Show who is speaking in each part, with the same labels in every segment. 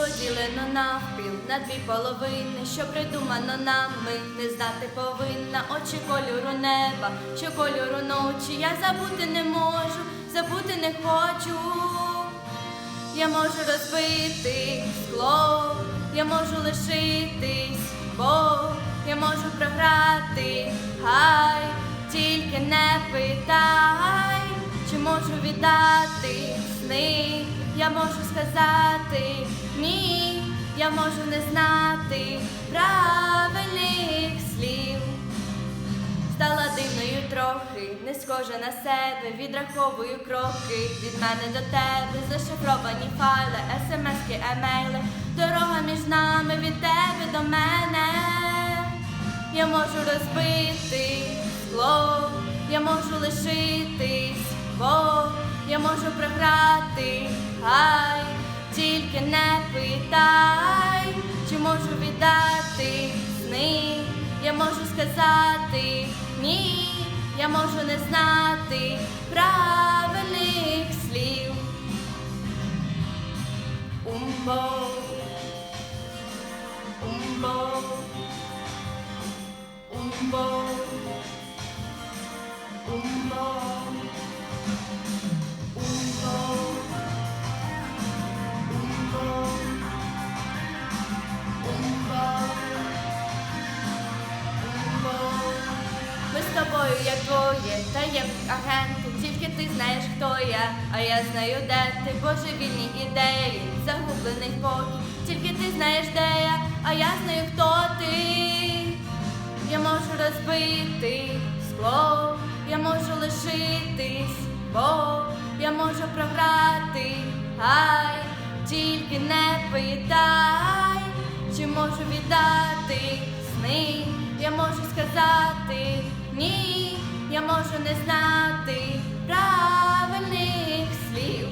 Speaker 1: поділено навпіл на дві половини, що придумано нами, не знати повинна очі кольору неба, що кольору ночі. Я забути не можу, забути не хочу. Я можу розбити скло, я можу лишитись, бо я можу програти, хай тільки не питай, чи можу віддати сни, я можу сказати ні, я можу не знати правильних слів. Стала дивною трохи, не схожа на себе, відраховую кроки від мене до тебе, зашифровані файли, смски, емейли, дорога між нами від тебе до мене. Я можу розбити скло, я можу лишитись, бо я можу програти, гай, тільки не питай, чи можу віддати сни. Я можу сказати ні, я можу не знати правильних слів. Умбо, тобою як двоє, та як агенти, тільки ти знаєш, хто я, а я знаю, де ти божевільні ідеї, загублений спокій, тільки ти знаєш, де я, а я знаю, хто ти. Я можу розбити скло, я можу лишитись, бо я можу програти, гай, тільки не питай, чи можу віддати сни, я можу сказати ні, я можу не знати правильних слів.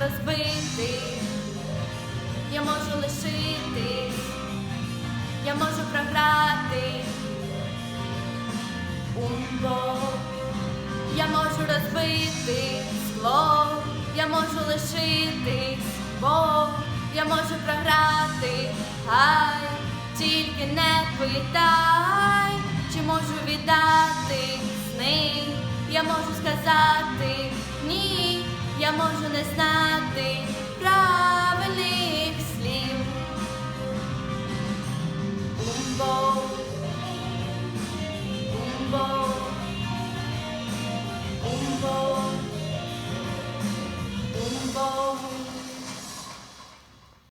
Speaker 1: Розбити, я можу лишитись, я можу програти. Умбо, я можу розбити скло, я можу лишитись, бо я можу програти, гай, тільки не питай, чи можу віддати сни, я можу сказати ні, я можу не знати правильних слів.